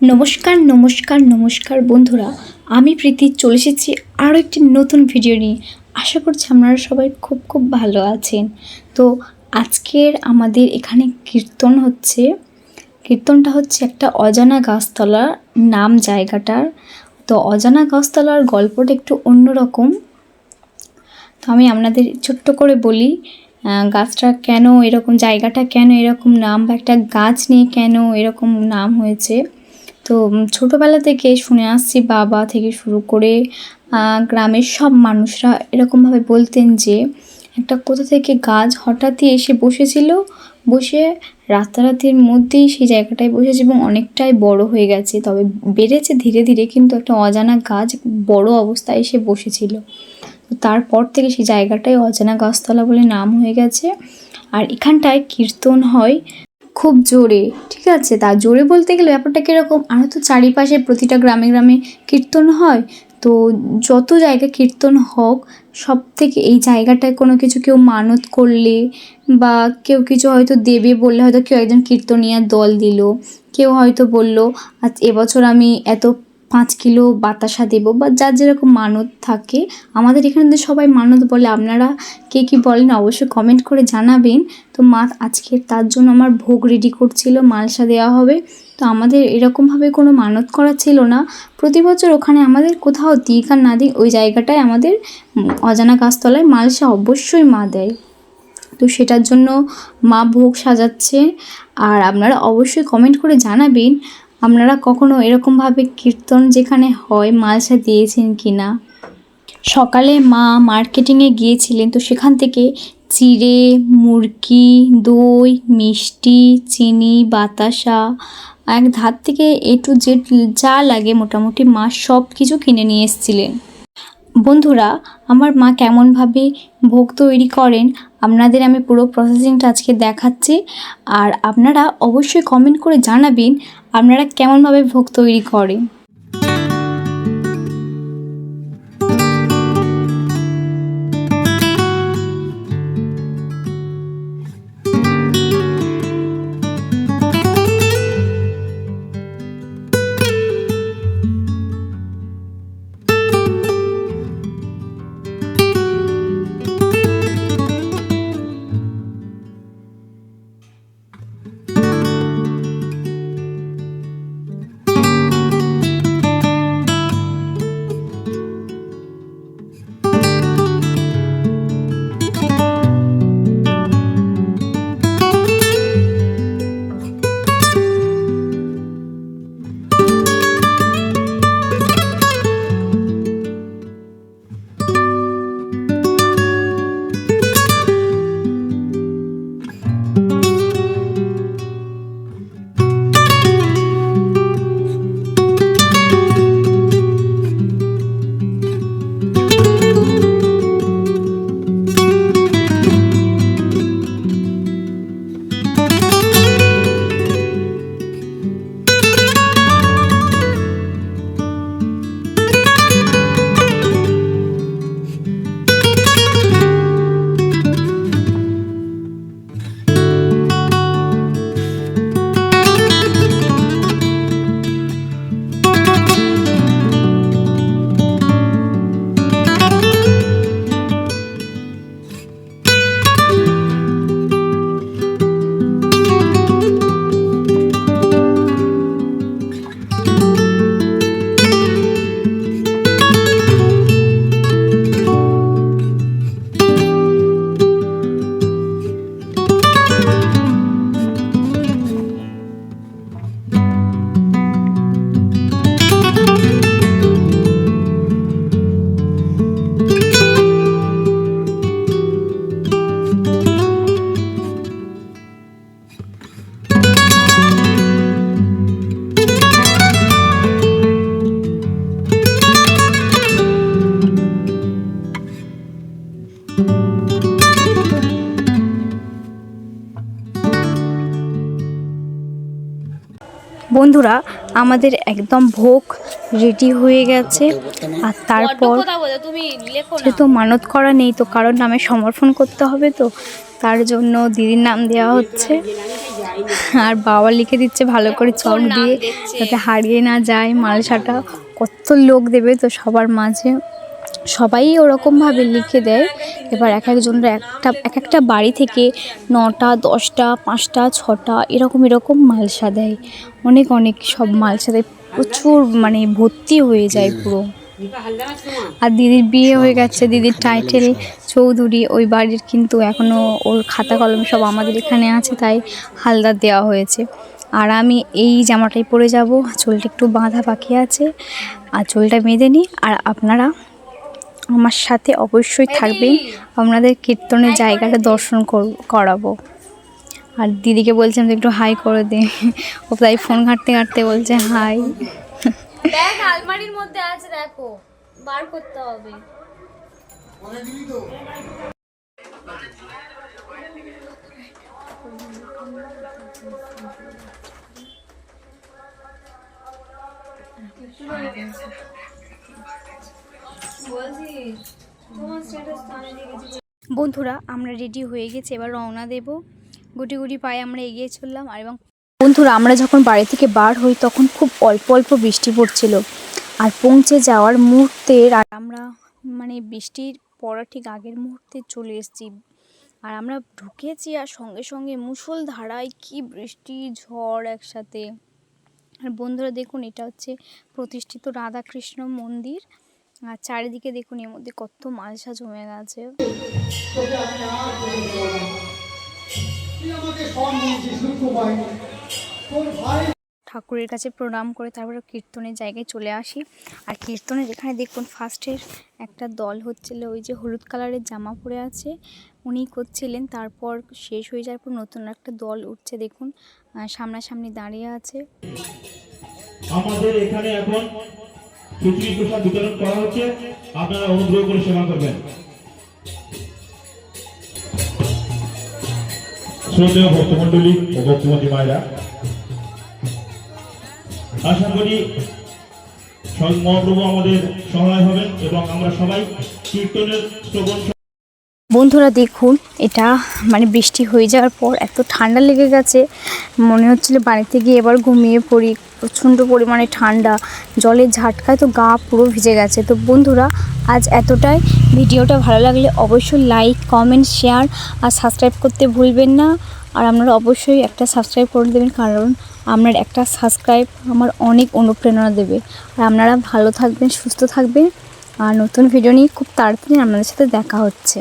নমস্কার নমস্কার নমস্কার বন্ধুরা। আমি প্রীতি, চলে এসেছি আরও একটি নতুন ভিডিও নিয়ে। আশা করছি আপনারা সবাই খুব খুব ভালো আছেন। তো আজকের আমাদের এখানে কীর্তন হচ্ছে। কীর্তনটা হচ্ছে একটা অজানা গাছতলা নাম জায়গাটার। তো অজানা গাছতলার গল্পটা একটু অন্যরকম। তো আমি আপনাদের ছোট্ট করে বলি গাছটা কেন এরকম, জায়গাটা কেন এরকম নাম বা একটা গাছ নিয়ে কেন এরকম নাম হয়েছে? তো ছোটোবেলা থেকে শুনে আসছি বাবা থেকে শুরু করে গ্রামের সব মানুষরা এরকমভাবে বলতেন যে, একটা কোথা থেকে গাছ হঠাৎই এসে বসেছিল, বসে রাতারাতির মধ্যেই সেই জায়গাটায় বসেছে এবং অনেকটাই বড় হয়ে গেছে। তবে বেড়েছে ধীরে ধীরে, কিন্তু একটা অজানা গাছ বড় অবস্থায় এসে বসেছিল। তারপর থেকে সেই জায়গাটায় অজানা গাছতলা বলে নাম হয়ে গেছে। আর এখানটায় কীর্তন হয় খুব জোরে, ঠিক আছে? তা জোরে বলতে গেলে ব্যাপারটা কীরকম? আরও তো চারিপাশে প্রতিটা গ্রামে গ্রামে কীর্তন হয়। তো যত জায়গায় কীর্তন হোক সব থেকে এই জায়গাটায় কোনো কিছু কেউ মানত করলে বা কেউ কিছু হয়তো দেবে বললে হয়তো কেউ একজন কীর্তনিয়ার দল দিল। কেউ হয়তো বলল, আজ এবছর আমি এত পাঁচ কিলো বাতাসা দেবো বা যার যেরকম মানত থাকে, আমাদের এখানে তো সবাই মানত বলে। আপনারা কে কী বলেন অবশ্যই কমেন্ট করে জানাবেন। তো মা আজকে তার জন্য আমার ভোগ রেডি করছিল, মালসা দেওয়া হবে। তো আমাদের এরকমভাবে কোনো মানত করা ছিল না। প্রতি বছর ওখানে আমাদের কোথাও দিক আর না দিক, ওই জায়গাটায় আমাদের অজানা গাছতলায় মালসা অবশ্যই মা দেয়। তো সেটার জন্য মা ভোগ সাজাচ্ছে। আর আপনারা অবশ্যই কমেন্ট করে জানাবেন। আপনারা কখনো এরকমভাবে কীর্তন যেখানে হয় মালসা দিয়েছেন কি না? সকালে মা মার্কেটিংয়ে গিয়েছিলেন, তো সেখান থেকে চিড়ে, মুরগি, দই, মিষ্টি, চিনি, বাতাসা, এক ধার থেকে এ টু জেড যা লাগে মোটামুটি মা সব কিছু কিনে নিয়ে এসেছিলেন। বন্ধুরা, আমার মা কেমনভাবে ভোগ তৈরি করেন, আপনাদের আমি পুরো প্রসেসিংটা আজকে দেখাচ্ছি। আর আপনারা অবশ্যই কমেন্ট করে জানাবেন, আপনারা কেমনভাবে ভোগ তৈরি করেন। বন্ধুরা আমাদের একদম ভোগ রেডি হয়ে গেছে। আর তারপর যেহেতু মানত করা নেই তো কারোর নামে সমর্পণ করতে হবে তো তার জন্য দিদির নাম দেওয়া হচ্ছে। আর বাবা লিখে দিচ্ছে ভালো করে চক দিয়ে যাতে হারিয়ে না যায় মালসাটা। কত লোক দেবে তো সবার মাঝে। সবাই ওরকমভাবে লিখে দেয়। এবার এক একজনরা একটা এক একটা বাড়ি থেকে নটা দশটা পাঁচটা ছটা এরকম এরকম মালসা দেয়। অনেক অনেক সব মালসা দেয়। প্রচুর মানে ভর্তি হয়ে যায় পুরো। আর দিদির বিয়ে হয়ে গেছে দিদির টাইটেল চৌধুরী ওই বাড়ির কিন্তু এখনও ওর খাতা কলম সব আমাদের এখানে আছে তাই হালদার দেওয়া হয়েছে। আর আমি এই জামাটাই পরে যাব চুলটা একটু বাঁধা বাকি আছে আর চুলটা বেঁধে নিই। আর আপনারা আমার সাথে অবশ্যই থাকবেন আপনাদের কীর্তনের জায়গাটা দর্শন কর- করাবো। আর দিদিকে বলছিলাম একটু হাই করে দে। ও তাই ফোন ঘাঁটতে ঘাঁটতে বলছে হাই দেখ আলমারির মধ্যে আছে দেখো। বার করতে হবে। বন্ধুরা, আমরা রেডি হয়ে গেছি, এবার রওনা দেব। গুটি গুটি পায়ে আমরা এগিয়ে চললাম, আর এবং বন্ধুরা, আমরা যখন বাড়ি থেকে বার হই, তখন খুব অল্প অল্প বৃষ্টি পড়ছিল। আর পৌঁছে যাওয়ার মুহূর্তের আর আমরা মানে বৃষ্টির পড়া ঠিক আগের মুহূর্তে চলে এসেছি। আর আমরা ঢুকেছি, আর সঙ্গে সঙ্গে মুষল ধারায় কি বৃষ্টি, ঝড় একসাথে। আর বন্ধুরা, দেখুন, এটা হচ্ছে প্রতিষ্ঠিত রাধাকৃষ্ণ মন্দির। আর চারিদিকে দেখুন এর মধ্যে কত মালসা জমে গেছে। ঠাকুরের কাছে প্রণাম করে তারপরে কীর্তনের জায়গায় চলে আসি। আর কীর্তনের এখানে দেখুন ফার্স্টের একটা দল হচ্ছিল ওই যে হলুদ কালারের জামা পরে আছে। উনি করছিলেন তারপর শেষ হয়ে যাওয়ার পর নতুন একটা দল উঠছে দেখুন সামনাসামনি দাঁড়িয়ে আছে। আমাদের এখানে এখন খিচুড়ি প্রসাদ বিতরণ করা হচ্ছে। আপনারা অনুগ্রহ করে সেবা করবেন। শ্রদ্ধেয় ভক্তমন্ডলী ও ভক্তমন্ত্রী মায়েরা, আশা করি মহাপ্রভু আমাদের সহায় হবেন এবং আমরা সবাই কীর্তনের শ্রবণ বন্ধুরা দেখুন, এটা মানে বৃষ্টি হয়ে যাওয়ার পর এত ঠান্ডা লেগে গেছে। মনে হচ্ছিল বাড়িতে গিয়ে এবার ঘুমিয়ে পড়ি। প্রচণ্ড পরিমাণে ঠান্ডা জলের ঝাটকায় তো গা পুরো ভিজে গেছে। তো বন্ধুরা, আজ এতটাই। ভিডিওটা ভালো লাগলে অবশ্যই লাইক কমেন্ট শেয়ার আর সাবস্ক্রাইব করতে ভুলবেন না। আর আপনারা অবশ্যই একটা সাবস্ক্রাইব করে দেবেন, কারণ আপনার একটা সাবস্ক্রাইব আমার অনেক অনুপ্রেরণা দেবে। আর আপনারা ভালো থাকবেন, সুস্থ থাকবেন। আর নতুন ভিডিও নিয়ে খুব তাড়াতাড়ি আপনাদের সাথে দেখা হচ্ছে।